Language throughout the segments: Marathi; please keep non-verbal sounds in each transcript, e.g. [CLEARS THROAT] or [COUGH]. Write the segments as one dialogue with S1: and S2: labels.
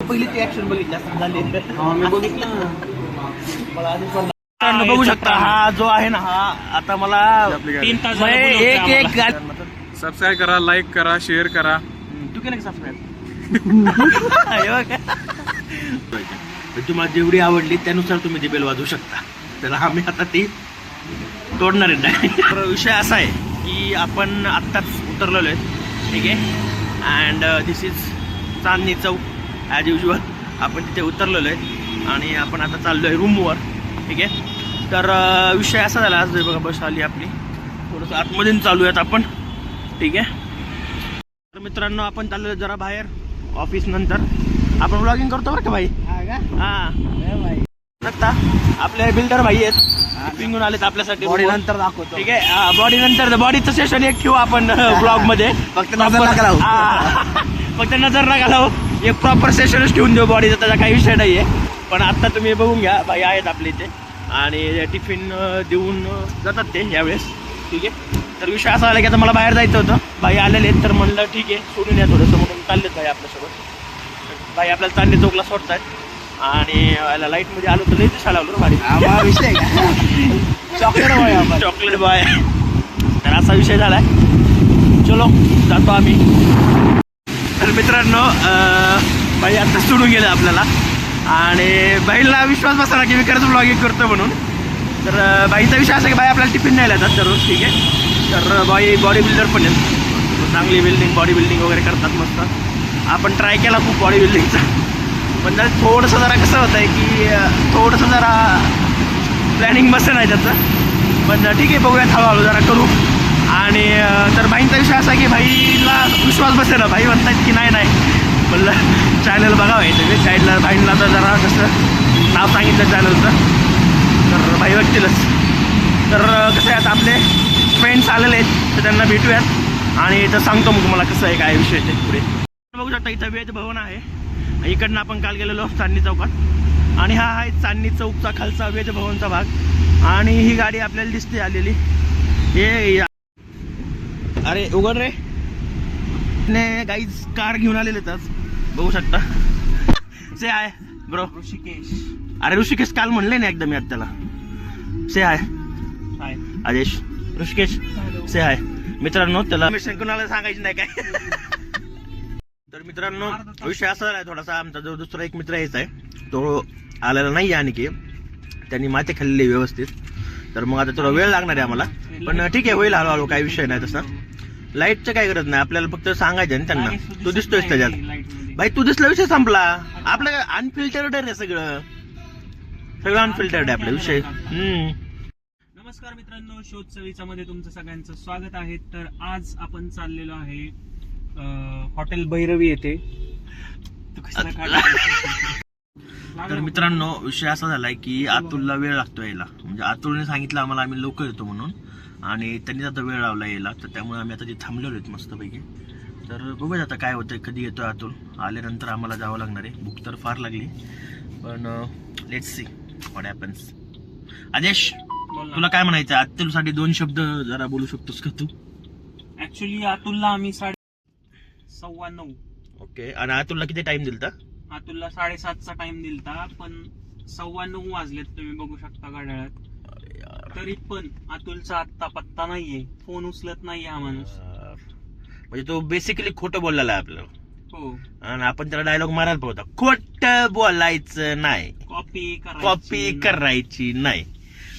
S1: पहिली ती ऍक्शन बघितली असं झाली.
S2: मी बघितलं.
S1: मला आधीच वाटलं. मित्रांनो, बघू शकता. हा जो आहे ना हा आता मला
S2: तीन तास
S1: एक एक गाडी
S3: सबस्क्राईब करा लाईक करा शेअर करा.
S1: तू केलं का सबस्क्राईब [LAUGHS] तुम्हाला जेवढी आवडली त्यानुसार तुम्ही ती बेल वाजवू शकता. तर आम्ही आता ती तोडणार आहे. नाही तर विषय असा आहे की आपण आत्ताच उतरलेलो आहे. ठीक आहे? And this is Chandni Chowk. As usual आपण तिथे उतरलेलो आहे. आणि आपण आता चाललो आहे रूमवर ठीक आहे? तर विषय असा झाला आज बघा बस आली आपली. थोडंसं आतमधून चालू आहेत आपण. ठीक आहे? तर मित्रांनो आपण चाललो जरा बाहेर ऑफिस नंतर. आपण ब्लॉगिंग करतो बरं का भाई? हा आता आपले बिल्डर भाई आहेत. पिंगून आलेत आपल्यासाठी
S2: बॉडी. नंतर दाखवतो.
S1: ठीक आहे? बॉडी नंतर. बॉडीचं सेशन एक ठेवू आपण [LAUGHS] ब्लॉगमध्ये. [LAUGHS]
S2: फक्त नजर नका लावू.
S1: फक्त नजर नका लावू. एक प्रॉपर सेशनच ठेवून देऊ बॉडीचा त्याचा काही विषय नाहीये. पण आता तुम्ही बघून घ्या भाई आहेत आपले इथे. आणि टिफिन देऊन जातात ते यावेळेस. ठीक आहे? तर विषय असा आला की आता मला बाहेर जायचं होतं. भाई आलेले आहेत तर म्हणलं ठीक आहे सोडून या थोडंसं. म्हणून चाललेत भाई आपल्यासोबत. भाई आपल्याला चांदणी चौकला सोडतायत. आणि याला लाईटमध्ये आलो तर लई
S2: आम्हाला विषय का? चॉकलेट बॉय
S1: चॉकलेट बॉय तर असा विषय झालाय. चलो जातो आम्ही. मित्रांनो बाई आता सोडून गेलं आपल्याला. आणि बाईला विश्वास बसला की मी खरंच ब्लॉगिंग करतो म्हणून. तर बाईचा विषय असा की बाई आपल्याला टिफिन नाही येतात दररोज ठीक आहे? तर बाई बॉडी बिल्डर पण आहेत. चांगली बिल्डिंग बॉडी बिल्डिंग वगैरे करतात मस्त. आपण ट्राय केला खूप बॉडी बिल्डिंगचा पण जरा थोडंसं जरा कसं होतं आहे की थोडंसं जरा प्लॅनिंग बसं नाही त्याचं. पण ठीक आहे बघूयात हळूहळू जरा करू. विषय असा की भाईला विश्वास बसेल भाई म्हणतात की नाही नाही. म्हणलं चॅनल बघावं आहे तुम्ही साईडला भाईंना तर जरा कसं नाव सांगितलं चॅनलचं तर भाई बघतीलच तर कसं आहे आता आपले फ्रेंड्स आलेले आहेत तर त्यांना भेटूयात. आणि तर सांगतो मग तुम्हाला कसं आहे काय विषय ते पुढे. बघू शकता इथं वेद भवन आहे. इकडनं आपण काल गेलेलो चांदणी चौकात. आणि हा आहे चांदणी चौकचा खालचा वेद भवनचा भाग. आणि ही गाडी आपल्याला दिसते आलेली. हे या- अरे उघड रे. ने गाईज कार घेऊन आलेले आज बघू शकता. से आहे ब्रो
S2: ऋषिकेश.
S1: अरे ऋषिकेश काल म्हणले ना एकदा मी आज त्याला से आहे
S2: हाय
S1: आदेश. ऋषिकेश. से आहे मित्रांनो त्याला मिशन कुणाला सांगायचं नाही काय? [LAUGHS] तर मित्रांनो विषय असा आहे थोडासा. आमचा जो दुसरा एक मित्र यायचा आहे तो आलेला नाही आहे आणखी. त्यांनी माते खाल्लेली व्यवस्थित. तर मग आता थोडा वेळ लागणार आहे आम्हाला. पण ठीक आहे होईल हळूहळू काही विषय नाही तसा. लाईटचं काय गरज नाही आपल्याला फक्त सांगायचं ना त्यांना. तू दिसतोयस त्याच्यात. भाई तू दिसला विषय संपला. आपलं अनफिल्टर्ड आहे सगळं. सगळं अनफिल्टर्ड आहे आपला विषय. हम्म.
S2: नमस्कार मित्रांनो शोध चवीचा मध्ये तुमचं सगळ्यांचं स्वागत आहे. तर आज आपण चाललेलो आहे हॉटेल भैरवी येथे.
S1: तर मित्रांनो विषय असा झालाय की अतुलला वेळ लागतो यायला. म्हणजे अतुलने सांगितलं आम्हाला आम्ही लवकर येतो म्हणून. आणि त्यांनी आता वेळ लावला यायला तर त्यामुळे आम्ही आता ते थांबलेलो आहेत मस्तपैकी. तर बघूया आता काय होतंय कधी येतोय अतुल आल्यानंतर आम्हाला जावं लागणार आहे. भूक तर फार लागली. पण लेट्स सी व्हॉट हॅपन्स आदेश. तुला काय म्हणायचं अतुलसाठी दोन शब्द जरा बोलू शकतोस का तू?
S2: ऍक्च्युली अतुलला आम्ही साडे सव्वा नऊ
S1: ओके. आणि अतुलला किती टाइम दिलता?
S2: अतुलला साडेसातचा टाइम दिलता पण सव्वा नऊ वाजलेत तुम्ही बघू शकता घड्याळात. तरी पण अतुलचा आत्ता पत्ता नाहीये. फोन उचलत नाहीये हा माणूस.
S1: म्हणजे तो बेसिकली खोटं बोललेला आहे आपल्याला.
S2: हो.
S1: आणि आपण त्याला डायलॉग मारायला पाहता खोट बोलायचं नाही.
S2: कॉपी
S1: कॉपी करायची नाही.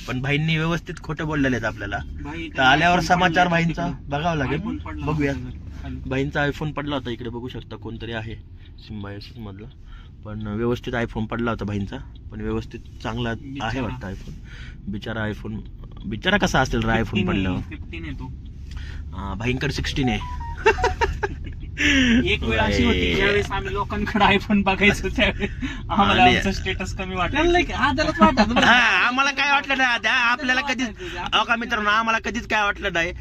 S1: पण भाईंनी व्यवस्थित खोटं बोललेले आहेत आपल्याला.
S2: भाई
S1: तर आल्यावर
S2: iPhone
S1: समाचार
S2: पडला
S1: भाईंचा
S2: तिकडे.
S1: बघावं
S2: iPhone
S1: लागेल
S2: पडला
S1: बघूया.
S2: होता. खाली.
S1: भाईंचा आयफोन पडला होता इकडे. बघू शकता कोणतरी आहे. सिम्बायोसिस मधला. पण व्यवस्थित आयफोन पडला होता भाईंचा पण व्यवस्थित चांगला आहे. वाटतं आयफोन बिचारा आयफोन बिचारा कसा असेल रे आयफोन
S2: 15
S1: पडल्यावर?
S2: आहे, 15 आहे तो.
S1: हा, भाईंकडे सिक्स्टीन आहे.
S2: एक वेळ अशी होती ज्यावेळेस आम्ही लोकांकडे आयफोन बघायचो त्यावेळेस आम्हाला. आमचं स्टेटस कमी वाटलं
S1: हा आम्हाला काय वाटलं नाही त्या आपल्याला कधीच अहो का मित्रांनो आम्हाला कधीच काय वाटलं नाही.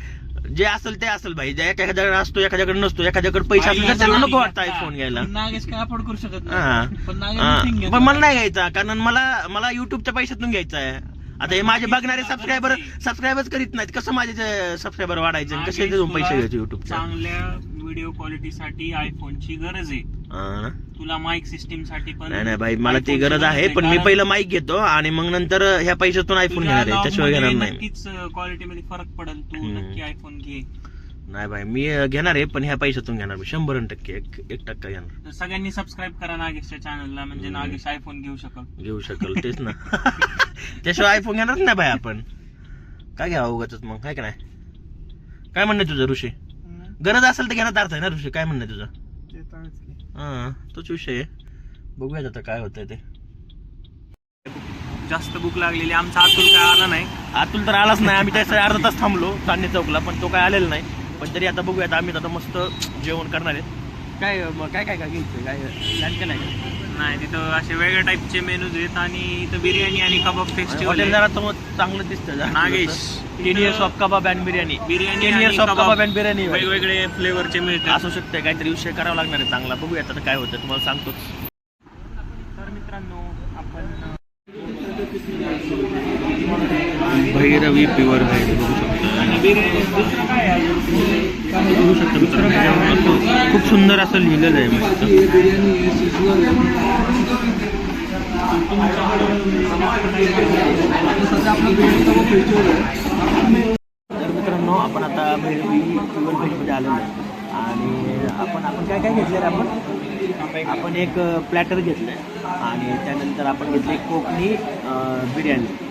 S1: जे असेल ते असेल भाई. जे एखाद्याकडे असतो एखाद्याकडे नसतो एखाद्याकडे पैसे असले तर त्याला नको वाटतं आयफोन घ्यायला.
S2: नागेश काय अफोर्ड करू शकत. नाही. पण नागेश
S1: मला नाही घ्यायचा कारण मला मला युट्यूबच्या पैशातून घ्यायचा आहे. आता हे माझे बघणारे सबस्क्रायबर सबस्क्राईबच करीत नाहीत. कसं माझे सबस्क्रायबर वाढायचे कसे पैसे घ्यायचे युट्यूबच्या
S2: चांगल्या व्हिडिओ क्वालिटीसाठी आयफोनची गरज आहे. तुला माईक सिस्टीमसाठी पण
S1: नाही नाही भाई मला ती गरज आहे पण मी पहिलं माईक घेतो आणि मग नंतर ह्या पैशातून आयफोन घेणार आहे त्याशिवाय घेणार नाही
S2: नक्कीच क्वालिटी मध्ये फरक पडेल तू. नक्की आयफोन घे.
S1: नाही भाई मी घेणार आहे पण ह्या पैशातून घेणार मी शंभर टक्के एक एक टक्का घेणार.
S2: तर सगळ्यांनी सबस्क्राईब करा नागेशच्या चॅनलला म्हणजे. नागेश आयफोन घेऊ शकल.
S1: घेऊ शकल [LAUGHS] तेच ना. त्याशिवाय आयफोन घेणारच नाही भाई आपण. काय घ्यावं उगाच मग काय का नाही? काय म्हणणं तुझं ऋषी? गरज असेल तर घेण्यात अर्थ आहे ना ऋषी? काय म्हणणं तुझं? हा तोच विषय आहे. बघूयात आता काय होतंय ते.
S2: जास्त भूक लागलेली आमचा अतुल काय आला नाही.
S1: अतुल तर आलाच नाही आम्ही त्याच्या अर्धा तास थांबलो चांदणी चौकला पण तो काय आलेला नाही. पण तरी आता बघूयात आम्ही आता मस्त जेवण करणार आहे. काय मग काय काय काय घ्यायचं काय लँड नाही
S2: नाही तिथं असे वेगळ्या टाईपचे मेनूज आहेत आणि इथं बिर्याणी आणि कबाब फेस्टिवल
S1: हॉटेल जरा तो चांगलं दिसतं जरा.
S2: Nagesh.
S1: Ten years of kebab and biryani
S2: biryani
S1: ten
S2: आणि
S1: years of
S2: kebab
S1: kebab and biryani
S2: वेगवेगळे फ्लेवरचे मिळतात.
S1: असू शकते काहीतरी विषय करावा लागणार आहे चांगला. बघूयात आता काय होतं तुम्हाला सांगतोच.
S2: तर मित्रांनो आपण
S1: भैरवी प्युअर व्हेज बघू शकतो.
S2: आणि बिर्याणी दुसरं काय आहे?
S1: बघू शकतो मित्रांनो. खूप सुंदर असं लिहिलेलं आहे मस्त. तर मित्रांनो आपण आता भेळवी प्युअर भेटमध्ये आलेलो आहे. आणि आपण आपण काय काय घेतलं आपण? आपण एक प्लॅटर घेतलं आहे आणि त्यानंतर आपण घेतली कोकणी बिर्याणी.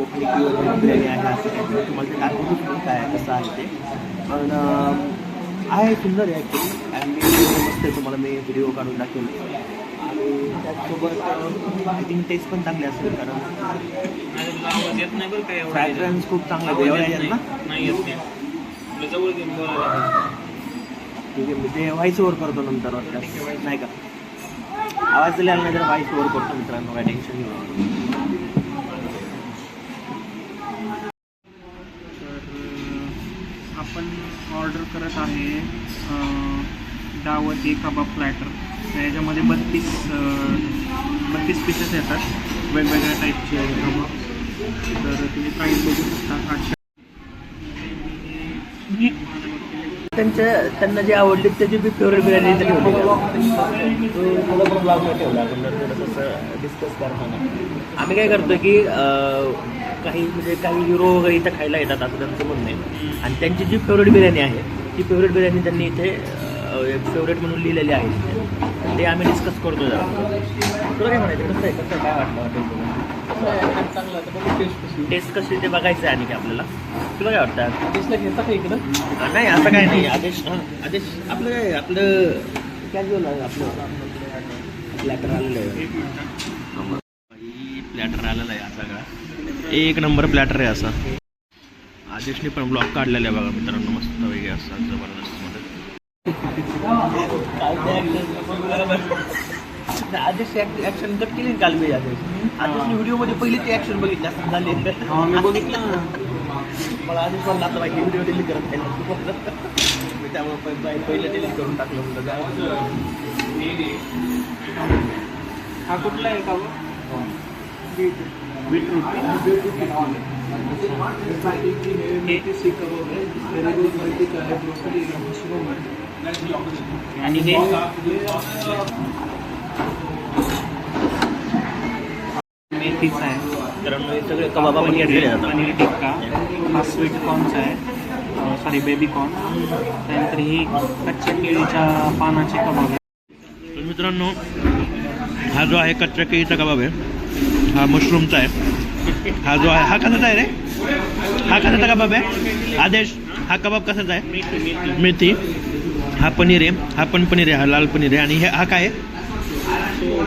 S1: कोकणी व्हेज बिर्याणी आहे असं काहीतरी तुम्हाला ते दाखवतोच मी काय आहे, कसं आहे ते. पण आहे सुंदर आहे ॲक्च्युली आणि मस्त तुम्हाला मी व्हिडिओ काढून दाखवेल आणि त्याचसोबत आय थिंक टेस्ट पण चांगली असेल कारण फ्रॅग्रन्स खूप चांगला
S2: बोलायला
S1: ठीक आहे मी ते व्हाईस ओव्हर करतो नंतर नाही का? आवाज दिला नाही तर व्हाईस ओव्हर करतो मित्रांनो काय टेन्शन घेऊ नका.
S2: तर आपण ऑर्डर करत आहे दावती कबाब प्लॅटर याच्यामध्ये बत्तीस बत्तीस पीसेस येतात. वेगवेगळ्या टाईपचे कबाब तर तुम्ही प्राईस बघू शकता. आठशे
S1: त्यांच्या त्यांना जे आवडली त्याची बी फेवरेट बिर्याणी ठेवली आम्ही काय करतो की काही म्हणजे काही हिरो वगैरे इथं खायला येतात असं त्यांचं म्हणणं आहे. आणि त्यांची जी फेवरेट बिर्याणी आहे ती फेवरेट बिर्याणी त्यांनी इथे फेवरेट म्हणून लिहिलेली आहे. ते आम्ही डिस्कस करतो जरा. तुला काय म्हणायचं? कसं आहे? कसं? काय वाटलं हॉटेल टेस्ट कशी ते बघायचं आहे आणि काय आपल्याला. तुला काय वाटतं? नाही असं काय नाही. आदेश आदेश आपलं काय? आपलं कॅज्युअल आहे आपलं. प्लॅटर आलेलं आहे. प्लॅटर आलेला आहे असा सगळा एक नंबर प्लॅटर आहे असा. आदेशने पण ब्लॉग काढलेला आहे बघा मित्रांनो मस्त वगैरे असा जबरदस्त मध्ये. आदेश ऍक्शन कट केली ना काल मी आदेश. आदेशने व्हिडिओमध्ये पहिली ती ऍक्शन बघितली असं झाली.
S2: मी बघितलं ना.
S1: मला व्हिडिओ डिलीट करत नाही. त्यामुळे पहिलं डिलीट करून टाकलं काय
S2: हा कुठला आहे का आणि हे मेथीचा आहे.
S1: हे सगळे कबाब आपण घेतलेले
S2: पनीर
S1: जातात
S2: पनीर टिक्का हा स्वीट कॉर्नचा आहे. सॉरी बेबी कॉर्न त्यानंतर ही कच्च्या केळीच्या पानाचे कबाब आहे
S1: तर मित्रांनो हा जो आहे कच्च्या केळीचा कबाब आहे. हा मशरूमचा आहे. हा जो आहे हा कशाचा आहे रे. हा कशाचा कबाब आहे? आदेश हा कबाब कशाचा आहे?
S2: मेथी.
S1: हा पनीर आहे. हा पण पनीर आहे हा लाल पनीर आहे. आणि हे हा काय आहे?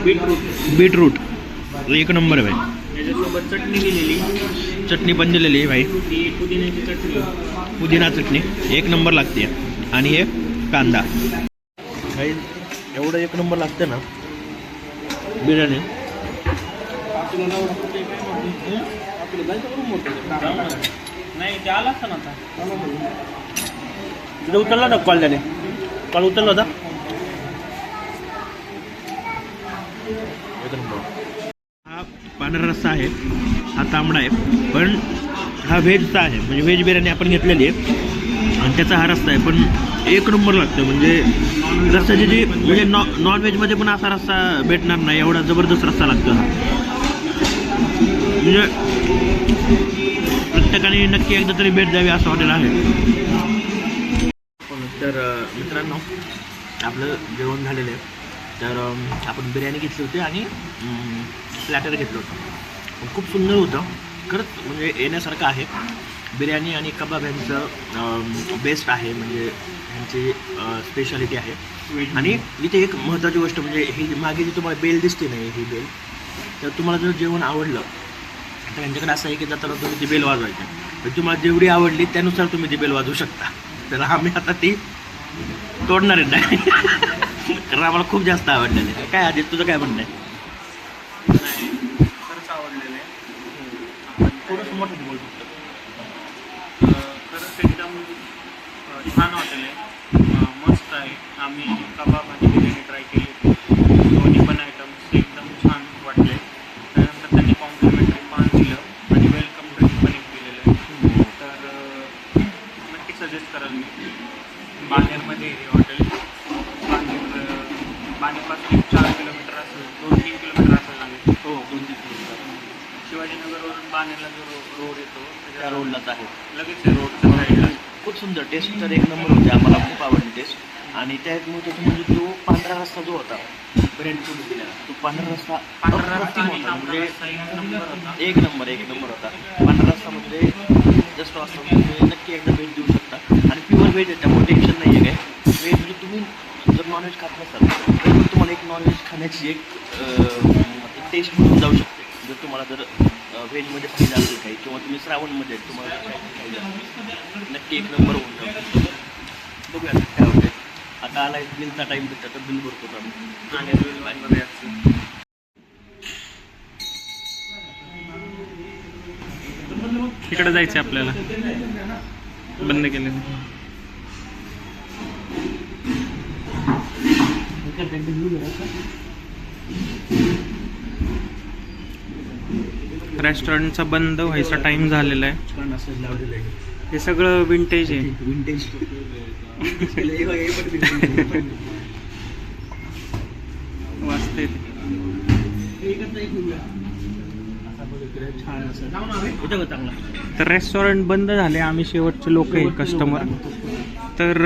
S2: बीटरूट.
S1: बीटरूट एक नंबर आहे भाई.
S2: चटणी दिलेली
S1: चटणी पण दिलेली आहे भाई.
S2: ती पुदिन्याची चटणी
S1: पुदिना चटणी. एक नंबर लागते. आणि हे कांदा. काही एवढं एक नंबर लागतं ना? बिर्याणी.
S2: नाही ते आला असता ना आता.
S1: तिथे उतरला ना कॉल त्याने. कॉल उतरला होता. हा पांढरा रस्सा आहे. हा तांबडा आहे. पण हा व्हेजचा आहे. म्हणजे व्हेज बिर्याणी आपण घेतलेली आहे. आणि त्याचा हा रस्ता आहे. पण एक नंबर लागतं. म्हणजे रस्त्याची जी म्हणजे नॉ नॉनव्हेजमध्ये पण असा रस्ता भेटणार नाही. एवढा जबरदस्त रस्ता लागतो हा. म्हणजे प्रत्येकाने नक्की एकदा तरी भेट द्यावी असं हॉटेल आहे. तर मित्रांनो आपलं जेवण झालेलं आहे. तर आपण बिर्याणी घेतली होती आणि प्लॅटर घेतलं होतं. खूप सुंदर होतं. खरंच म्हणजे येण्यासारखं आहे. बिर्याणी आणि कबाब यांचं बेस्ट आहे. म्हणजे ह्यांची स्पेशालिटी आहे. आणि इथे एक महत्त्वाची गोष्ट म्हणजे ही मागे जी तुम्हाला बेल दिसते नाही ही बेल तर तुम्हाला जर जेवण आवडलं तर यांच्याकडे असं आहे की जाताना तुम्ही ती बेल वाजवायची. तर तुम्हाला जेवढी आवडली त्यानुसार तुम्ही ती बेल वाजवू शकता. तर आम्ही आता ती तोडणार आहे. नाही कारण आम्हाला खूप जास्त आवडलेलं आहे. काय आधी तुझं काय म्हणणं आहे?
S2: खरंच आवडलेलं आहे.
S1: थोडंसं मोठं बोल फक्त
S2: अं, खरंच एकदम अं, छान हॉटेल आहे अं, मस्त आहे आम्ही कबाब आणि बिर्याणी ट्राय केली होती दोन्ही पण आयटम्स एकदम छान वाटले त्यानंतर त्यांनी कॉम्प्लिमेंटरी पान दिलं आणि वेलकम ड्रिंक पण एक दिलेलं आहे तर अं, नक्की सजेस्ट कराल मी बानेरमध्ये आहे हे हॉटेल बानेर अं, बानेरपासून एक चार किलोमीटर असेल दोन तीन किलोमीटर असेल लागेल
S1: हो दोन तीन किलोमीटर
S2: शिवाजीनगरवरून बानेरला जो रो- रोड येतो
S1: त्या
S2: त्याच्या
S1: रोडलाच आहे
S2: रोडच्या साईडला
S1: खूप सुंदर टेस्ट तर एक नंबर होती आम्हाला खूप आवडली टेस्ट आणि त्यात महत्त्वाचं म्हणजे तो पांढरा रस्ता जो होता बिर्याणी सोडून दिलेला तो पांढरा रस्ता होता. म्हणजे
S2: एक नंबर होता.
S1: एक नंबर एक नंबर होता. पांढरा रस्ता म्हणजे जस्ट असं तुम्ही नक्की एकदा भेट देऊ शकता. आणि प्युअर व्हेज आहे त्यामुळे टेन्शन नाही आहे काय. व्हेज म्हणजे तुम्ही जर नॉनव्हेज खात नसाल तर तुम्हाला एक नॉनव्हेज खाण्याची एक टेस्ट म्हणून जाऊ शकते. जर तुम्हाला जर व्हेजमध्ये पाहिजे असेल काही किंवा तुम्ही श्रावणमध्ये तुम्हाला नक्की एक नंबर होऊन बघूया आता काय होते आता आला बिलचा टाईम भेटला तर बिल भरतो आम्ही.
S2: यायचं.
S3: इकडे जायचं आपल्याला. बंद केले. रेस्टॉरंटचा बंद व्हायचा टाइम झालेला आहे. हे सगळं विंटेज आहे. [LAUGHS]
S1: विंटेज
S3: वाचते तर रेस्टॉरंट बंद झाले. आम्ही शेवटचे लोक आहे कस्टमर तर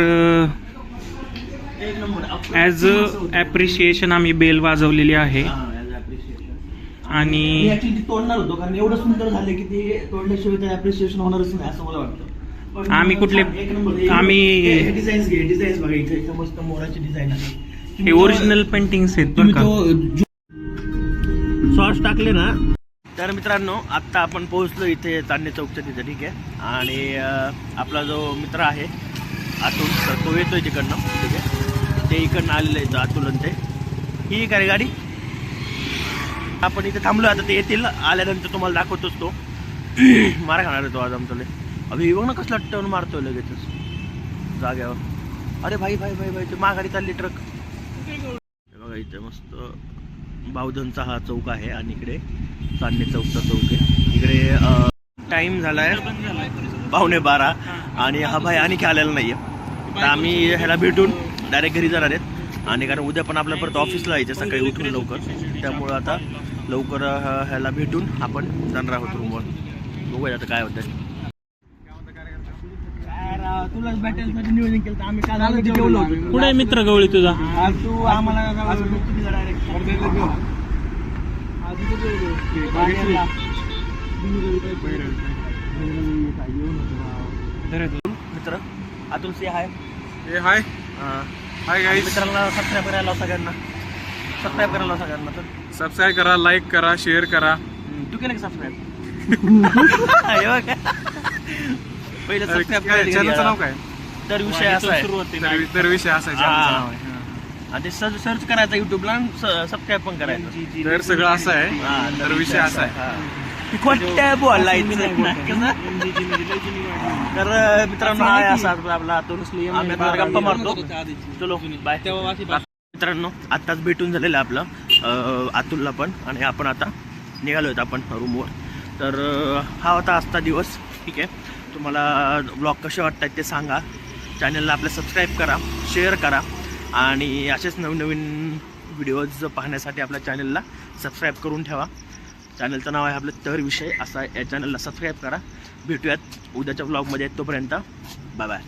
S3: ॲज अ ॲप्रिशिएशन आम्ही बेल वाजवलेली आहे. आणि
S1: मी तोडणार होतो कारण एवढं सुंदर झालं की ते तोडल्याशिवाय ते अप्रिशिएशन होणारच नाही असं मला वाटतं. पण
S3: आम्ही कुठले-
S1: एक
S3: आम्ही-
S1: डिझाईन्स घे डिझाईन्स बघा इथे इथे मस्त मोराची डिझाईन आहे.
S3: हे ओरिजिनल पेंटिंग्स आहेत बरं
S1: तुम्ही
S3: का?
S1: तो सॉस टाकले ना? तर मित्रांनो आत्ता आपण पोहोचलो इथे चांदणी चौकच्या तिथे ठीक आहे? आणि अं, आपला जो मित्र आहे अतुल तर तो येतोय तिकडनं ठीक आहे? ते इकडनं आलेलं आहे अतुल आणि ते. ही काय गाडी? आपण इथे थांबलो आता ते येतील. आल्यानंतर तुम्हाला दाखवतोच तो. [CLEARS THROAT] मारा खाणार आहे तो आज आमचा अभि बघ ना कसला टर्न मारतोय लगेचच. जाग्यावर. अरे भाई भाई भाई भाई ते माघारी चालली ट्रक. बघा इथे मस्त बावधनचा हा चौक आहे आणि इकडे चांदणी चौकचा चौक आहे. इकडे टाइम झालाय पावणे बारा. आणि हा भाई आणखी आलेला नाहीये. तर आम्ही ह्याला भेटून डायरेक्ट घरी जाणार आहेत. आणि कारण उद्या पण आपल्या परत ऑफिसला यायचं सकाळी उठून लवकर. त्यामुळं आता लवकर ह्याला भेटून आपण जाणार आहोत रूमवर बघूया आता काय होतं तुलाच भेटायसाठी नियोजन केलं आम्ही काल जेवलो होतो.
S3: कुठे आहे मित्र गवळी तुझा?
S1: आज तू आम्हाला मित्र अतुल सी हाय
S3: हाय. हाय गाईज
S1: मित्रांना सबस्क्राईब करायला लाव सगळ्यांना. सबस्क्राईब करायला लाव सगळ्यांना तर.
S3: सबस्क्राईब करा लाईक करा शेअर करा.
S1: तू केलं का सबस्क्राईब पहिलं सबस्क्राईब
S3: चॅनलचं नाव काय?
S1: तर विषय असा आहे.
S3: तर तर विषय असा आहे channel चं नाव. आहे.
S1: आणि ते सर्च सर्च करायचं युट्यूबला सबस्क्राईब पण करायचं.
S3: तर सगळं असं आहे.
S1: हा,
S3: तर विषय असा आहे.
S1: हा. खोट्या बोलायचं तर मित्रांनो हा असा आपला आम्ही आता गप्पा मारतो. चलो बाय. मित्रांनो आत्ताच भेटून झालेलं आपलं अतुलला पण आणि आपण आता निघालो आहेत आपण रूमवर. तर हा होता आजचा दिवस. ठीक आहे. तुम्हाला ब्लॉग कसे वाटतात ते सांगा. चॅनलला आपल्या सबस्क्राईब करा शेअर करा आणि असेच नवीन नवीन व्हिडिओज पाहण्यासाठी आपल्या चॅनलला सबस्क्राईब करून ठेवा. चॅनलचं नाव आहे आपलं तर विषय. असा या चॅनलला सबस्क्राईब करा. भेटूयात उद्याच्या ब्लॉगमध्ये तोपर्यंत बाय बाय